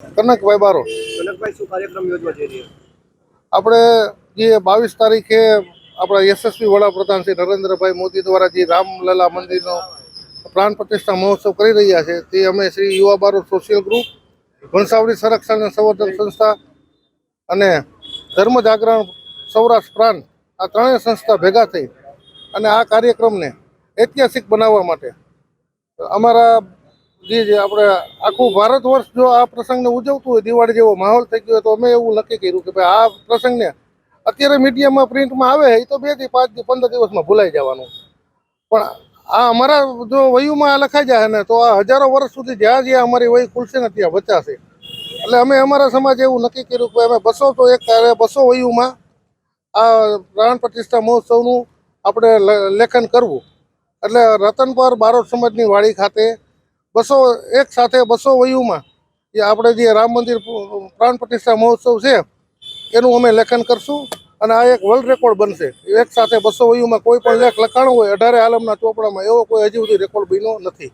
કનકભાઈ બારો કનકભાઈ શું કાર્યક્રમ યોજવા જઈ રહ્યા આપણે જે બાવીસ તારીખે આપણા યશસ્વી વડાપ્રધાન શ્રી નરેન્દ્રભાઈ મોદી દ્વારા જે રામલલા મંદિરનો પ્રાણ પ્રતિષ્ઠા મહોત્સવ કરી રહ્યા છે તે અમે શ્રી યુવા બારો સોશિયલ ગ્રુપ વંશાવલી સંરક્ષણ અને સંવર્ધન સંસ્થા અને ધર્મ જાગરણ સૌરાષ્ટ્ર પ્રાંત આ ત્રણેય સંસ્થા ભેગા થઈ અને આ કાર્યક્રમને ઐતિહાસિક બનાવવા માટે અમારા જે જે, આપણે આખું ભારત વર્ષ જો આ પ્રસંગને ઉજવતું હોય, દિવાળી જેવો માહોલ થઈ ગયો તો અમે એવું નક્કી કર્યું કે ભાઈ આ પ્રસંગને અત્યારે મીડિયામાં, પ્રિન્ટમાં આવે એ તો બેથી પાંચ પંદર દિવસમાં ભૂલાઈ જવાનું. પણ આ અમારા જો વયુમાં આ લખાઈ જાય ને, તો આ હજારો વર્ષ સુધી જ્યાં જ્યાં અમારી વય ખુલશે ને, ત્યાં બચાશે. એટલે અમે અમારા સમાજે એવું નક્કી કર્યું કે અમે બસો તો એક બસો વયુમાં આ પ્રાણ પ્રતિષ્ઠા મહોત્સવનું આપણે લેખન કરવું. એટલે રતનપર બારોટ સમાજની વાડી ખાતે બસો એક સાથે બસો વયુમાં જે આપણે જે રામ મંદિર પ્રાણ પ્રતિષ્ઠા મહોત્સવ છે, એનું અમે લેખન કરશું. અને આ એક વર્લ્ડ રેકોર્ડ બનશે. એક સાથે બસો વયુમાં કોઈ પણ લેખ લખાણો હોય, અઢારે આલમના ચોપડામાં એવો કોઈ હજી સુધી રેકોર્ડ બન્યો નથી.